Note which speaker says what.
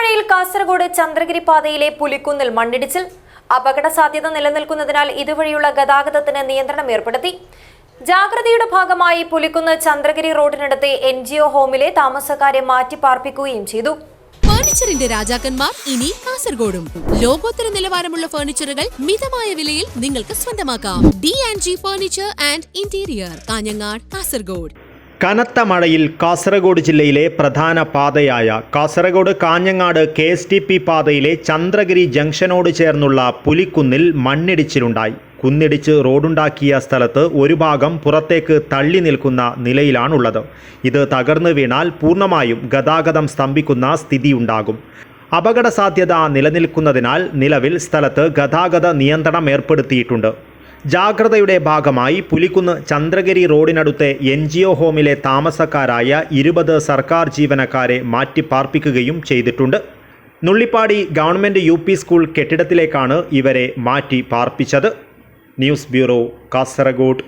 Speaker 1: മഴയിൽ കാസർഗോഡ് ചന്ദ്രഗിരി പാതയിലെ പുലിക്കുന്നിൽ മണ്ണിടിച്ചിൽ. അപകട സാധ്യത നിലനിൽക്കുന്നതിനാൽ ഇതുവഴിയുള്ള ഗതാഗതത്തിന് നിയന്ത്രണം ഏർപ്പെടുത്തി. ജാഗ്രതയുടെ ഭാഗമായി പുലിക്കുന്ന് ചന്ദ്രഗിരി റോഡിനടുത്തെ എൻ ജി ഒ ഹോമിലെ താമസക്കാരെ മാറ്റിപ്പാർപ്പിക്കുകയും ചെയ്തു.
Speaker 2: ഫർണിച്ചറിന്റെ രാജാക്കന്മാർ ഇനി കാസർഗോഡും. ലോകോത്തര നിലവാരമുള്ള ഫർണിച്ചറുകൾ മിതമായ വിലയിൽ നിങ്ങൾക്ക് സ്വന്തമാക്കാം. D and G furniture and interior Kanhangad Kasaragod.
Speaker 3: കനത്ത മഴയിൽ കാസർഗോഡ് ജില്ലയിലെ പ്രധാന പാതയായ Kasaragod Kanhangad K S T P പാതയിലെ ചന്ദ്രഗിരി ജംഗ്ഷനോട് ചേർന്നുള്ള പുലിക്കുന്നിൽ മണ്ണിടിച്ചിലുണ്ടായി. കുന്നിടിച്ച് റോഡുണ്ടാക്കിയ സ്ഥലത്ത് ഒരു ഭാഗം പുറത്തേക്ക് തള്ളി നിൽക്കുന്ന നിലയിലാണുള്ളത്. ഇത് തകർന്നു വീണാൽ പൂർണമായും ഗതാഗതം സ്തംഭിക്കുന്ന സ്ഥിതിയുണ്ടാകും. അപകട സാധ്യത നിലനിൽക്കുന്നതിനാൽ നിലവിൽ സ്ഥലത്ത് ഗതാഗത നിയന്ത്രണം ഏർപ്പെടുത്തിയിട്ടുണ്ട്. ജാഗ്രതയുടെ ഭാഗമായി പുലിക്കുന്ന് ചന്ദ്രഗിരി റോഡിനടുത്തെ എൻ ജി ഒ ഹോമിലെ താമസക്കാരായ ഇരുപത് സർക്കാർ ജീവനക്കാരെ മാറ്റിപ്പാർപ്പിക്കുകയും ചെയ്തിട്ടുണ്ട്. നുള്ളിപ്പാടി ഗവൺമെന്റ് യു പി സ്കൂൾ കെട്ടിടത്തിലേക്കാണ് ഇവരെ മാറ്റി പാർപ്പിച്ചത് ന്യൂസ് ബ്യൂറോ കാസർഗോഡ്.